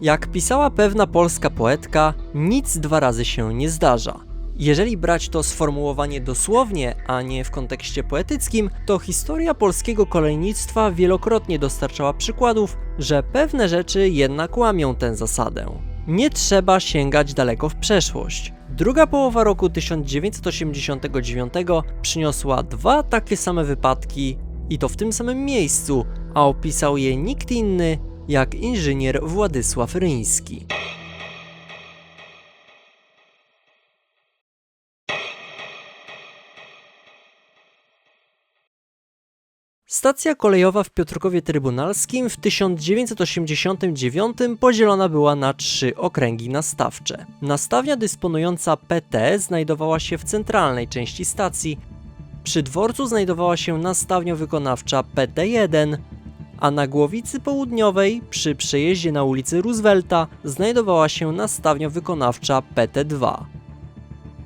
Jak pisała pewna polska poetka, nic dwa razy się nie zdarza. Jeżeli brać to sformułowanie dosłownie, a nie w kontekście poetyckim, to historia polskiego kolejnictwa wielokrotnie dostarczała przykładów, że pewne rzeczy jednak łamią tę zasadę. Nie trzeba sięgać daleko w przeszłość. Druga połowa roku 1989 przyniosła dwa takie same wypadki i to w tym samym miejscu, a opisał je nikt inny jak inżynier Władysław Ryński. Stacja kolejowa w Piotrkowie Trybunalskim w 1989 podzielona była na trzy okręgi nastawcze. Nastawnia dysponująca PT znajdowała się w centralnej części stacji, przy dworcu znajdowała się nastawnia wykonawcza PT1, a na głowicy południowej, przy przejeździe na ulicy Roosevelta, znajdowała się nastawnia wykonawcza PT2.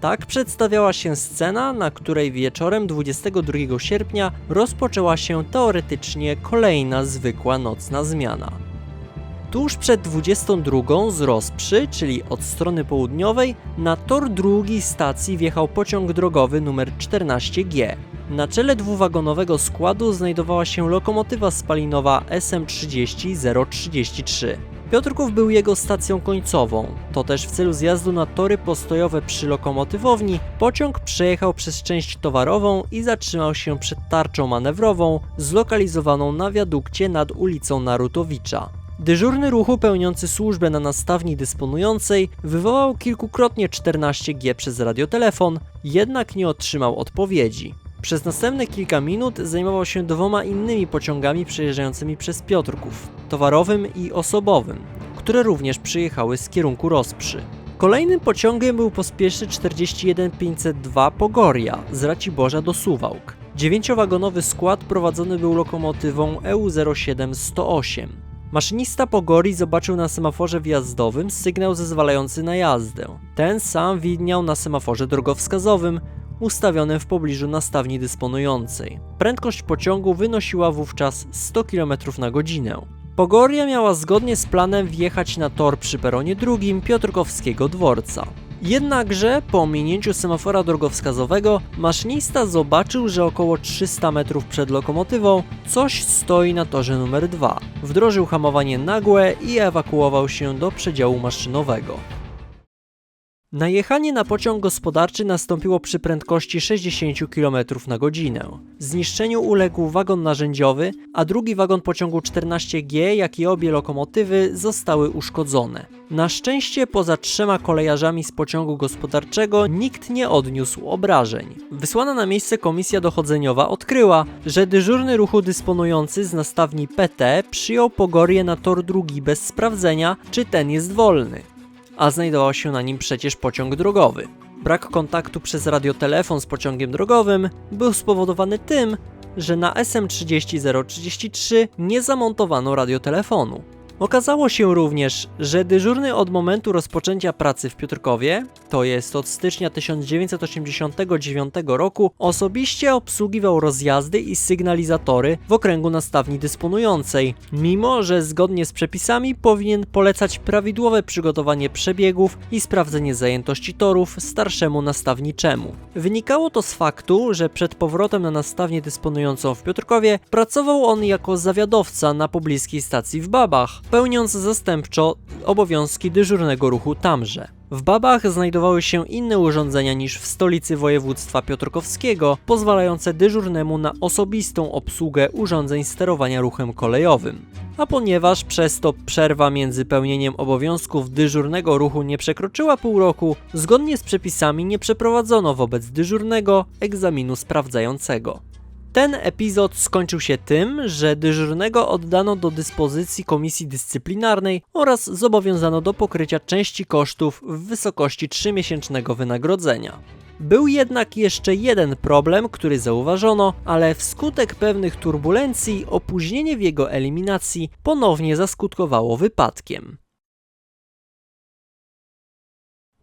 Tak przedstawiała się scena, na której wieczorem 22 sierpnia rozpoczęła się teoretycznie kolejna zwykła nocna zmiana. Tuż przed 22 z Rozprzy, czyli od strony południowej, na tor drugi stacji wjechał pociąg drogowy nr 14G. Na czele dwuwagonowego składu znajdowała się lokomotywa spalinowa SM30-033. Piotrków był jego stacją końcową. To też w celu zjazdu na tory postojowe przy lokomotywowni pociąg przejechał przez część towarową i zatrzymał się przed tarczą manewrową zlokalizowaną na wiadukcie nad ulicą Narutowicza. Dyżurny ruchu pełniący służbę na nastawni dysponującej wywołał kilkukrotnie 14G przez radiotelefon, jednak nie otrzymał odpowiedzi. Przez następne kilka minut zajmował się dwoma innymi pociągami przejeżdżającymi przez Piotrków, towarowym i osobowym, które również przyjechały z kierunku Rozprzy. Kolejnym pociągiem był pospieszny 41502 Pogoria z Raciborza do Suwałk. Dziewięciowagonowy skład prowadzony był lokomotywą E EU07 108. Maszynista Pogori zobaczył na semaforze wjazdowym sygnał zezwalający na jazdę. Ten sam widniał na semaforze drogowskazowym, ustawionym w pobliżu nastawni dysponującej. Prędkość pociągu wynosiła wówczas 100 km na godzinę. Pogoria miała zgodnie z planem wjechać na tor przy peronie drugim Piotrkowskiego dworca. Jednakże po ominięciu semafora drogowskazowego maszynista zobaczył, że około 300 metrów przed lokomotywą coś stoi na torze numer 2. Wdrożył hamowanie nagłe i ewakuował się do przedziału maszynowego. Najechanie na pociąg gospodarczy nastąpiło przy prędkości 60 km na godzinę. Zniszczeniu uległ wagon narzędziowy, a drugi wagon pociągu 14G, jak i obie lokomotywy zostały uszkodzone. Na szczęście poza trzema kolejarzami z pociągu gospodarczego nikt nie odniósł obrażeń. Wysłana na miejsce komisja dochodzeniowa odkryła, że dyżurny ruchu dysponujący z nastawni PT przyjął pogorię na tor drugi bez sprawdzenia, czy ten jest wolny a znajdował się na nim przecież pociąg drogowy. Brak kontaktu przez radiotelefon z pociągiem drogowym był spowodowany tym, że na SM30033 nie zamontowano radiotelefonu. Okazało się również, że dyżurny od momentu rozpoczęcia pracy w Piotrkowie, to jest od stycznia 1989 roku, osobiście obsługiwał rozjazdy i sygnalizatory w okręgu nastawni dysponującej, mimo że zgodnie z przepisami powinien polecać prawidłowe przygotowanie przebiegów i sprawdzenie zajętości torów starszemu nastawniczemu. Wynikało to z faktu, że przed powrotem na nastawnię dysponującą w Piotrkowie pracował on jako zawiadowca na pobliskiej stacji w Babach, pełniąc zastępczo obowiązki dyżurnego ruchu tamże. W Babach znajdowały się inne urządzenia niż w stolicy województwa piotrkowskiego, pozwalające dyżurnemu na osobistą obsługę urządzeń sterowania ruchem kolejowym. A ponieważ przez to przerwa między pełnieniem obowiązków dyżurnego ruchu nie przekroczyła pół roku, zgodnie z przepisami nie przeprowadzono wobec dyżurnego egzaminu sprawdzającego. Ten epizod skończył się tym, że dyżurnego oddano do dyspozycji komisji dyscyplinarnej oraz zobowiązano do pokrycia części kosztów w wysokości 3-miesięcznego wynagrodzenia. Był jednak jeszcze jeden problem, który zauważono, ale wskutek pewnych turbulencji opóźnienie w jego eliminacji ponownie zaskutkowało wypadkiem.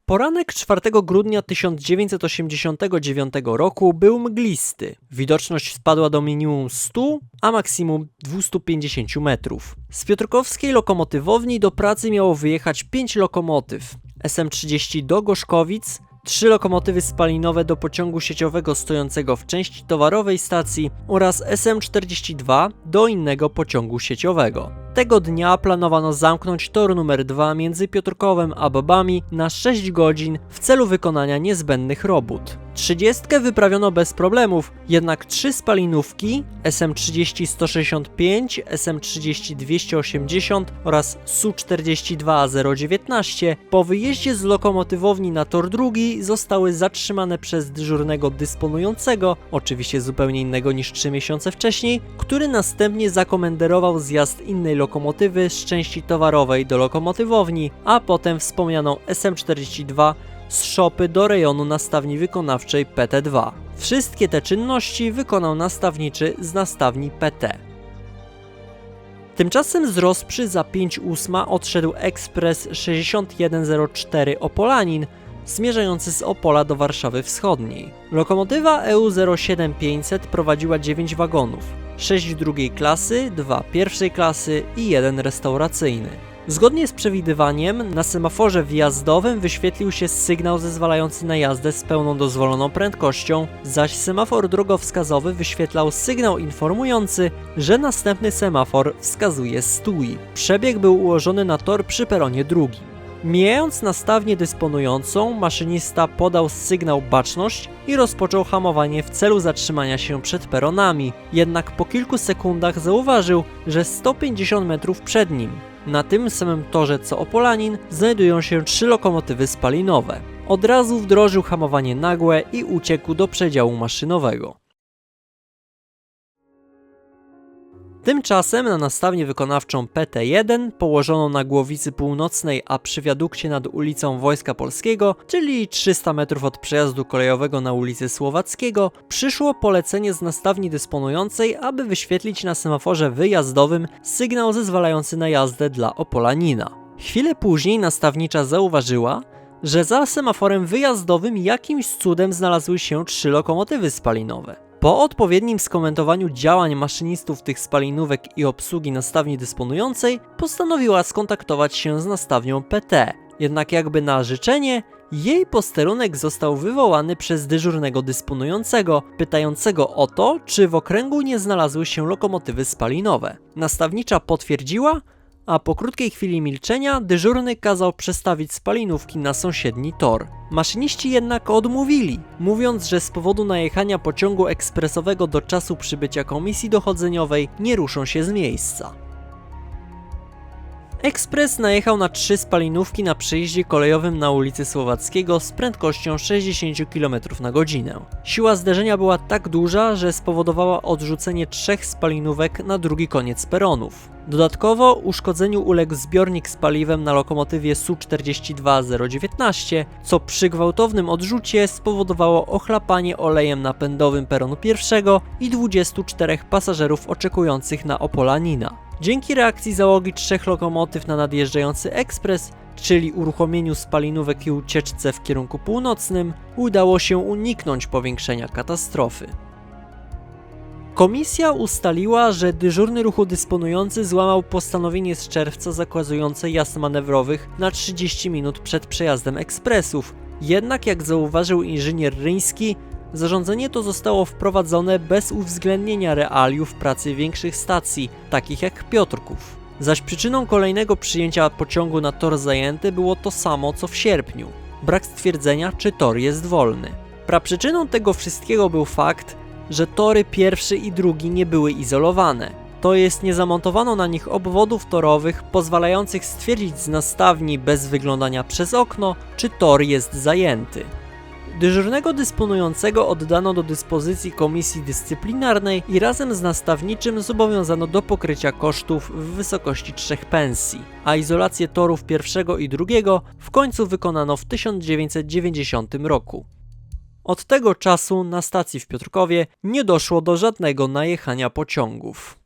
Poranek 4 grudnia 1989 roku był mglisty. Widoczność spadła do minimum 100, a maksimum 250 metrów. Z Piotrkowskiej lokomotywowni do pracy miało wyjechać 5 lokomotyw. SM30 do Gorzkowic, trzy lokomotywy spalinowe do pociągu sieciowego stojącego w części towarowej stacji oraz SM42 do innego pociągu sieciowego. Tego dnia planowano zamknąć tor numer 2 między Piotrkowem a Babami na 6 godzin w celu wykonania niezbędnych robót. Trzydziestkę wyprawiono bez problemów, jednak trzy spalinówki SM30-165, SM30-280 oraz Su-42-019 po wyjeździe z lokomotywowni na tor drugi zostały zatrzymane przez dyżurnego dysponującego, oczywiście zupełnie innego niż 3 miesiące wcześniej, który następnie zakomenderował zjazd innej lokomotywy z części towarowej do lokomotywowni, a potem wspomnianą SM42 z szopy do rejonu nastawni wykonawczej PT2. Wszystkie te czynności wykonał nastawniczy z nastawni PT. Tymczasem z Rosprzy za 5.8 odszedł ekspres 6104 Opolanin, zmierzający z Opola do Warszawy Wschodniej. Lokomotywa E EU 07500 prowadziła 9 wagonów, 6 drugiej klasy, 2 pierwszej klasy i 1 restauracyjny. Zgodnie z przewidywaniem, na semaforze wjazdowym wyświetlił się sygnał zezwalający na jazdę z pełną dozwoloną prędkością, zaś semafor drogowskazowy wyświetlał sygnał informujący, że następny semafor wskazuje stój. Przebieg był ułożony na tor przy peronie drugim. Mijając nastawnię dysponującą, maszynista podał sygnał baczność i rozpoczął hamowanie w celu zatrzymania się przed peronami. Jednak po kilku sekundach zauważył, że 150 metrów przed nim, na tym samym torze co Opolanin, znajdują się trzy lokomotywy spalinowe. Od razu wdrożył hamowanie nagłe i uciekł do przedziału maszynowego. Tymczasem na nastawnię wykonawczą PT1, położoną na głowicy północnej, a przy wiadukcie nad ulicą Wojska Polskiego, czyli 300 metrów od przejazdu kolejowego na ulicy Słowackiego, przyszło polecenie z nastawni dysponującej, aby wyświetlić na semaforze wyjazdowym sygnał zezwalający na jazdę dla Opolanina. Chwilę później nastawnicza zauważyła, że za semaforem wyjazdowym jakimś cudem znalazły się trzy lokomotywy spalinowe. Po odpowiednim skomentowaniu działań maszynistów tych spalinówek i obsługi nastawni dysponującej, postanowiła skontaktować się z nastawnią PT. Jednak jakby na życzenie, jej posterunek został wywołany przez dyżurnego dysponującego, pytającego o to, czy w okręgu nie znalazły się lokomotywy spalinowe. Nastawnicza potwierdziła, a po krótkiej chwili milczenia dyżurny kazał przestawić spalinówki na sąsiedni tor. Maszyniści jednak odmówili, mówiąc, że z powodu najechania pociągu ekspresowego do czasu przybycia komisji dochodzeniowej nie ruszą się z miejsca. Ekspres najechał na trzy spalinówki na przejeździe kolejowym na ulicy Słowackiego z prędkością 60 km na godzinę. Siła zderzenia była tak duża, że spowodowała odrzucenie trzech spalinówek na drugi koniec peronów. Dodatkowo uszkodzeniu uległ zbiornik z paliwem na lokomotywie Su-42-019, co przy gwałtownym odrzucie spowodowało ochlapanie olejem napędowym peronu pierwszego i 24 pasażerów oczekujących na Opolanina. Dzięki reakcji załogi trzech lokomotyw na nadjeżdżający ekspres, czyli uruchomieniu spalinówek i ucieczce w kierunku północnym, udało się uniknąć powiększenia katastrofy. Komisja ustaliła, że dyżurny ruchu dysponujący złamał postanowienie z czerwca zakazujące jazd manewrowych na 30 minut przed przejazdem ekspresów. Jednak jak zauważył inżynier Ryński, zarządzenie to zostało wprowadzone bez uwzględnienia realiów pracy większych stacji, takich jak Piotrków. Zaś przyczyną kolejnego przyjęcia pociągu na tor zajęty było to samo co w sierpniu. Brak stwierdzenia, czy tor jest wolny. Praprzyczyną tego wszystkiego był fakt, że tory pierwszy i drugi nie były izolowane. To jest nie zamontowano na nich obwodów torowych pozwalających stwierdzić z nastawni bez wyglądania przez okno, czy tor jest zajęty. Dyżurnego dysponującego oddano do dyspozycji komisji dyscyplinarnej i razem z nastawniczym zobowiązano do pokrycia kosztów w wysokości trzech pensji, a izolację torów pierwszego i drugiego w końcu wykonano w 1990 roku. Od tego czasu na stacji w Piotrkowie nie doszło do żadnego najechania pociągów.